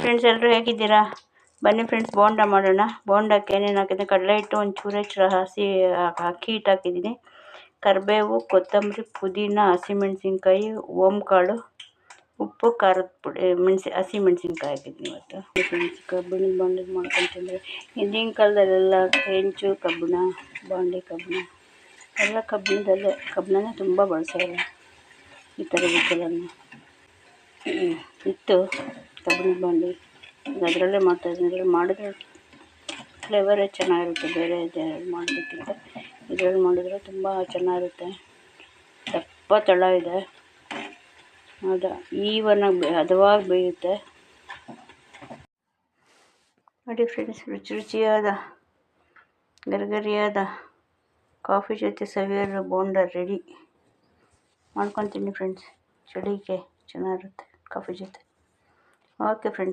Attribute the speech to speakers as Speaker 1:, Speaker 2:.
Speaker 1: Friends ಎಲ್ಲರೂ ಹೇಗಿದ್ದೀರಾ? ಬನ್ನಿ ಫ್ರೆಂಡ್ಸ್ ಬೋಂಡ ಮಾಡೋಣ. ಬೋಂಡಕ್ಕೆ ಏನೇನು ಹಾಕಿದ್ದೀನಿ ಕಡಲೆ ಹಿಟ್ಟು ಒಂದು ಚೂರು ಹಸಿ ಅಕ್ಕಿ ಹಿಟ್ಟು ಹಾಕಿದ್ದೀನಿ. ಕರಿಬೇವು, ಕೊತ್ತಂಬರಿ, ಪುದೀನ, ಹಸಿಮೆಣಸಿನ್ಕಾಯಿ, ಓಂಕಾಳು, ಉಪ್ಪು, ಖಾರದ ಪುಡಿ, ಮೆಣಸಿ ಹಸಿ ಮೆಣಸಿನ್ಕಾಯಿ ಹಾಕಿದ್ದೀನಿ ಇವತ್ತು. ಫ್ರೆಂಡ್ಸ್ ಕಬ್ಬಿಣ ಬಾಂಡೆ ಮಾಡ್ಕೊಂತಂದರೆ ಹಿಂದಿನ ಕಾಲದಲ್ಲೆಲ್ಲ ಹೆಂಚು ಕಬ್ಬಿಣ, ಬಾಂಡೆ ಕಬ್ಬಿಣ, ಎಲ್ಲ ಕಬ್ಬಿಣದಲ್ಲೇ, ಕಬ್ಬಿಣನೇ ತುಂಬ ಬಳಸೋಲ್ಲ ಈ ಥರ ಇತ್ತು. ಕಬ್ಬಿಣದ ಬಾಂಡೆ ಅದರಲ್ಲೇ ಮಾಡ್ತಾಯಿದ್ದೀನಿ ಇದ್ರಲ್ಲಿ ಮಾಡಿದ್ರೆ ಫ್ಲೇವರೇ ಚೆನ್ನಾಗಿರುತ್ತೆ. ಬೇರೆ ಮಾಡೋದಕ್ಕಿಂತ ಇದರಲ್ಲಿ ಮಾಡಿದರೆ ತುಂಬ ಚೆನ್ನಾಗಿರುತ್ತೆ. ದಪ್ಪ ತಳ ಇದೆ. ಅದು ಈವನಾಗಿ ಹದವಾಗಿ ಬೇಯುತ್ತೆ. ನೋಡಿ ಫ್ರೆಂಡ್ಸ್ ರುಚಿ ರುಚಿಯಾದ, ಗರಿಗರಿಯಾದ ಕಾಫಿ ಜೊತೆ ಸವಿಯರ್ ಬೋಂಡ ರೆಡಿ ಮಾಡ್ಕೊತೀನಿ ಫ್ರೆಂಡ್ಸ್ ಚಳಿಗೆ ಚೆನ್ನಾಗಿರುತ್ತೆ ಕಾಫಿ ಜೊತೆ. Okay friends